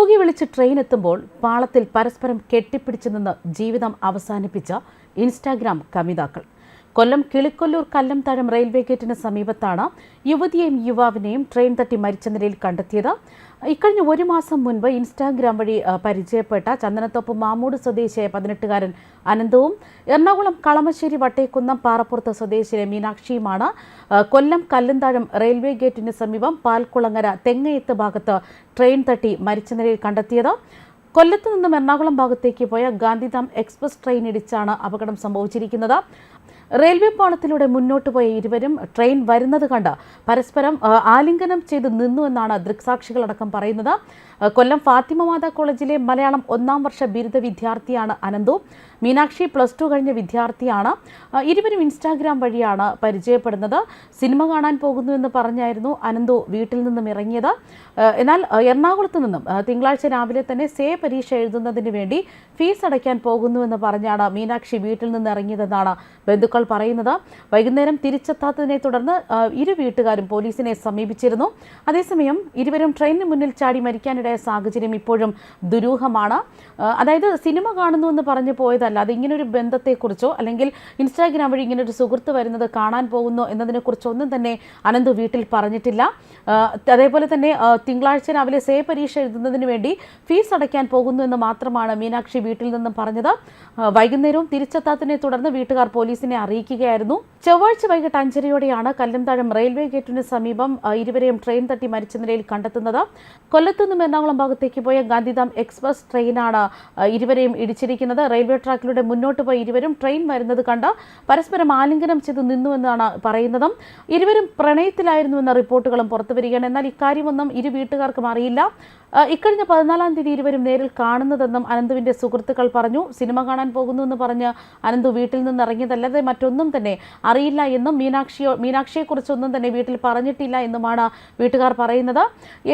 കൂകി വിളിച്ച് ട്രെയിൻ എത്തുമ്പോൾ പാളത്തിൽ പരസ്പരം കെട്ടിപ്പിടിച്ചു നിന്ന് ജീവിതം അവസാനിപ്പിച്ച ഇൻസ്റ്റാഗ്രാം കമിതാക്കൾ കൊല്ലം കിളിക്കൊല്ലൂർ കല്ലംതാഴം റെയിൽവേ ഗേറ്റിന് സമീപത്താണ് യുവതിയെയും യുവാവിനെയും ട്രെയിൻ തട്ടി മരിച്ച നിലയിൽ കണ്ടെത്തിയത്. ഇക്കഴിഞ്ഞ ഒരു മാസം മുൻപ് ഇൻസ്റ്റാഗ്രാം വഴി പരിചയപ്പെട്ട ചന്ദനത്തോപ്പ് മാമൂട് സ്വദേശിയായ പതിനെട്ടുകാരൻ അനന്തവും എറണാകുളം കളമശ്ശേരി വട്ടേക്കുന്നം പാറപ്പുറത്ത് സ്വദേശിയായ മീനാക്ഷിയുമാണ് കൊല്ലം കല്ലന്താഴം റെയിൽവേ ഗേറ്റിന് സമീപം പാൽക്കുളങ്ങര തെങ്ങയത്ത് ഭാഗത്ത് ട്രെയിൻ തട്ടി മരിച്ച നിലയിൽ കണ്ടെത്തിയത്. കൊല്ലത്ത് നിന്നും എറണാകുളം ഭാഗത്തേക്ക് പോയ ഗാന്ധിധാം എക്സ്പ്രസ് ട്രെയിൻ ഇടിച്ചാണ് അപകടം സംഭവിച്ചിരിക്കുന്നത്. റെയിൽവേ പാളത്തിലൂടെ മുന്നോട്ട് പോയ ഇരുവരും ട്രെയിൻ വരുന്നത് കണ്ട് പരസ്പരം ആലിംഗനം ചെയ്ത് നിന്നു എന്നാണ് ദൃക്സാക്ഷികളടക്കം പറയുന്നത്. കൊല്ലം ഫാത്തിമ മാതാ കോളേജിലെ മലയാളം ഒന്നാം വർഷ ബിരുദ വിദ്യാർത്ഥിയാണ് അനന്തു. മീനാക്ഷി പ്ലസ് ടു കഴിഞ്ഞ വിദ്യാർത്ഥിയാണ്. ഇരുവരും ഇൻസ്റ്റാഗ്രാം വഴിയാണ് പരിചയപ്പെടുന്നത്. സിനിമ കാണാൻ പോകുന്നു എന്ന് പറഞ്ഞായിരുന്നു അനന്തു വീട്ടിൽ നിന്നും ഇറങ്ങിയത്. എന്നാൽ എറണാകുളത്ത് നിന്നും തിങ്കളാഴ്ച രാവിലെ തന്നെ സേ പരീക്ഷ എഴുതുന്നതിന് വേണ്ടി ഫീസ് അടയ്ക്കാൻ പോകുന്നുവെന്ന് പറഞ്ഞാണ് മീനാക്ഷി വീട്ടിൽ നിന്ന് ഇറങ്ങിയതെന്നാണ് ബന്ധുക്കൾ പറയുന്നത് വൈകുന്നേരം തിരിച്ചെത്താത്തതിനെ തുടർന്ന് ഇരു വീട്ടുകാരും പോലീസിനെ സമീപിച്ചിരുന്നു. അതേസമയം ഇരുവരും ട്രെയിനിന് മുന്നിൽ ചാടി മരിക്കാനിടയ സാഹചര്യം ഇപ്പോഴും ദുരൂഹമാണ്. അതായത് സിനിമ കാണുന്നു എന്ന് പറഞ്ഞു പോയതല്ല അത് ഇങ്ങനൊരു ബന്ധത്തെക്കുറിച്ചോ അല്ലെങ്കിൽ ഇൻസ്റ്റാഗ്രാം വഴി ഇങ്ങനൊരു സുഹൃത്ത് വരുന്നത് കാണാൻ പോകുന്നു എന്നതിനെക്കുറിച്ചോ ഒന്നും തന്നെ അനന്ത് വീട്ടിൽ പറഞ്ഞിട്ടില്ല. അതേപോലെ തന്നെ തിങ്കളാഴ്ച രാവിലെ സേ പരീക്ഷ എഴുതുന്നതിന് വേണ്ടി ഫീസ് അടയ്ക്കാൻ പോകുന്നു എന്ന് മാത്രമാണ് മീനാക്ഷി വീട്ടിൽ നിന്നും പറഞ്ഞത്. വൈകുന്നേരവും തിരിച്ചെത്താത്തതിനെ തുടർന്ന് വീട്ടുകാർ പോലീസിനെ അറിയിക്കുകയായിരുന്നു. ചൊവ്വാഴ്ച വൈകിട്ട് അഞ്ചരയോടെയാണ് കല്ലംതാഴം റെയിൽവേ ഗേറ്റിന് സമീപം ഇരുവരെയും ട്രെയിൻ തട്ടി മരിച്ച നിലയിൽ കണ്ടെത്തുന്നത്. കൊല്ലത്തു നിന്നും എറണാകുളം ഭാഗത്തേക്ക് പോയ ഗാന്ധിധാം എക്സ്പ്രസ് ട്രെയിനാണ് ഇരുവരെയും ഇടിച്ചിരിക്കുന്നത്. റെയിൽവേ ട്രാക്കിലൂടെ മുന്നോട്ട് പോയി ഇരുവരും ട്രെയിൻ വരുന്നത് കണ്ട് പരസ്പരം ആലിംഗനം ചെയ്ത് നിന്നുവെന്നാണ് പറയുന്നത്. ഇരുവരും പ്രണയത്തിലായിരുന്നുവെന്ന റിപ്പോർട്ടുകളും പുറത്തുവരികയാണ് എന്നാൽ ഇക്കാര്യമൊന്നും ഇരു വീട്ടുകാർക്കും അറിയില്ല. ഇക്കഴിഞ്ഞ പതിനാലാം തീയതി ഇരുവരും നേരിൽ കാണുന്നതെന്നും അനന്തുവിന്റെ സുഹൃത്തുക്കൾ പറഞ്ഞു. സിനിമ കാണാൻ പോകുന്നു എന്ന് പറഞ്ഞ് അനന്തു വീട്ടിൽ നിന്ന് ഇറങ്ങിയതല്ലാതെ മറ്റൊന്നും തന്നെ അറിയില്ല എന്നും മീനാക്ഷിയോ മീനാക്ഷിയെക്കുറിച്ചൊന്നും തന്നെ വീട്ടിൽ പറഞ്ഞിട്ടില്ല എന്നുമാണ് വീട്ടുകാർ പറയുന്നത്.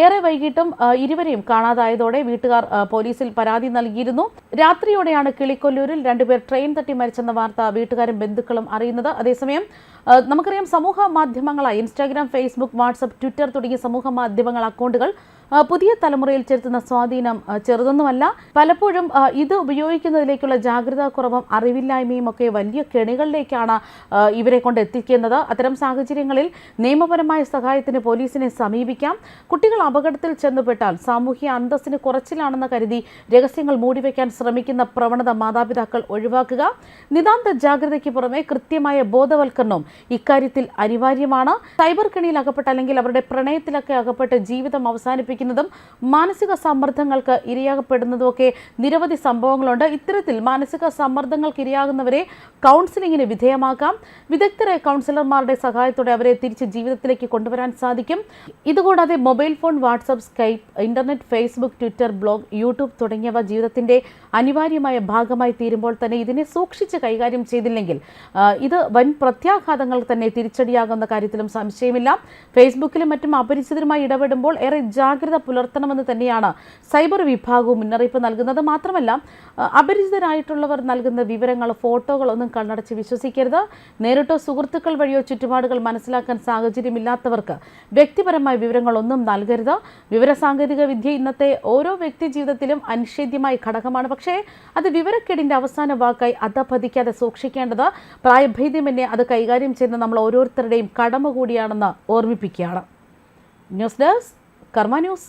ഏറെ വൈകിട്ടും ഇരുവരെയും കാണാതായതോടെ വീട്ടുകാർ പോലീസിൽ പരാതി നൽകിയിരുന്നു. രാത്രിയോടെയാണ് കിളിക്കൊല്ലൂരിൽ രണ്ടുപേർ ട്രെയിൻ തട്ടി മരിച്ചെന്ന വാർത്ത വീട്ടുകാരും ബന്ധുക്കളും അറിയുന്നത്. അതേസമയം നമുക്കറിയാം സമൂഹ മാധ്യമങ്ങളായി ഇൻസ്റ്റാഗ്രാം ഫേസ്ബുക്ക് വാട്സപ്പ് ട്വിറ്റർ തുടങ്ങിയ സമൂഹ മാധ്യമങ്ങൾ അക്കൗണ്ടുകൾ പുതിയ തലമുറയിൽ ചെലുത്തുന്ന സ്വാധീനം ചെറുതൊന്നുമല്ല. പലപ്പോഴും ഇത് ഉപയോഗിക്കുന്നതിലേക്കുള്ള ജാഗ്രതാ കുറവും അറിവില്ലായ്മയും ഒക്കെ വലിയ കെണികളിലേക്കാണ് ഇവരെ കൊണ്ട് എത്തിക്കുന്നത്. അത്തരം സാഹചര്യങ്ങളിൽ നിയമപരമായ സഹായത്തിന് പോലീസിനെ സമീപിക്കാം. കുട്ടികൾ അപകടത്തിൽ ചെന്നുപെട്ടാൽ സാമൂഹ്യ അന്തസ്സിന് കുറച്ചിലാണെന്ന് കരുതി രഹസ്യങ്ങൾ മൂടിവെക്കാൻ ശ്രമിക്കുന്ന പ്രവണത മാതാപിതാക്കൾ ഒഴിവാക്കുക. നിതാന്ത ജാഗ്രതയ്ക്ക് പുറമെ കൃത്യമായ ബോധവൽക്കരണവും ഇക്കാര്യത്തിൽ അനിവാര്യമാണ്. സൈബർ കെണിയിൽ അകപ്പെട്ട് അല്ലെങ്കിൽ അവരുടെ പ്രണയത്തിലൊക്കെ അകപ്പെട്ട് ജീവിതം അവസാനിപ്പിക്കുന്നതും മാനസിക സമ്മർദ്ദങ്ങൾക്ക് ഇരയാകപ്പെടുന്നതും ഒക്കെ നിരവധി സംഭവങ്ങളുണ്ട്. ഇത്തരത്തിൽ മാനസിക സമ്മർദ്ദങ്ങൾക്ക് ഇരയാകുന്നവരെ കൗൺസിലിങ്ങിന് വിധേയമാക്കാം. വിദഗ്ധരായ കൗൺസിലർമാരുടെ സഹായത്തോടെ അവരെ തിരിച്ച് ജീവിതത്തിലേക്ക് കൊണ്ടുവരാൻ സാധിക്കും. ഇതുകൂടാതെ mobile phone WhatsApp Skype internet Facebook Twitter blog YouTube തുടങ്ങിയവ ജീവിതത്തിന്റെ അനിവാര്യമായ ഭാഗമായി തീരുമ്പോൾ തന്നെ ഇതിനെ സൂക്ഷിച്ച് കൈകാര്യം ചെയ്തില്ലെങ്കിൽ ഇത് വൻ പ്രത്യാഘാതങ്ങൾ തന്നെ തിരിച്ചടിയാകുന്ന കാര്യത്തിലും സംശയമില്ല. ഫേസ്ബുക്കിലും മറ്റും അപരിചിതരുമായി ഇടപെടുമ്പോൾ ഏറെ ജാഗ്രത പുലർത്തണമെന്ന് തന്നെയാണ് സൈബർ വിഭാഗവും മുന്നറിയിപ്പ് നൽകുന്നത്. മാത്രമല്ല അപരിചിതരായിട്ടുള്ളവർ നൽകുന്ന വിവരങ്ങൾ ഫോട്ടോകൾ ഒന്നും കണ്ണടച്ച് വിശ്വസിക്കരുത്. നേരിട്ടോ സുഹൃത്തുക്കൾ വഴിയോ ചുറ്റുപാടുകൾ മനസ്സിലാക്കാൻ സാഹചര്യമില്ലാത്തവർക്ക് വ്യക്തിപരമായ വിവരങ്ങളൊന്നും നൽകരുത്. വിവരസാങ്കേതിക വിദ്യ ഇന്നത്തെ ഓരോ വ്യക്തി ജീവിതത്തിലും അനിഷേധ്യമായ ഘടകമാണ്. പക്ഷേ അത് വിവരക്കേടിന്റെ അവസാന വാക്കായി അധപതിക്കാതെ സൂക്ഷിക്കേണ്ടത് പ്രായഭേദ്യമെന്നെ അത് കൈകാര്യം ചെയ്യുന്ന നമ്മൾ ഓരോരുത്തരുടെയും കടമ കൂടിയാണെന്ന് ഓർമ്മിപ്പിക്കുകയാണ്. ന്യൂസ് ഡെസ്ക് കർമ്മ ന്യൂസ്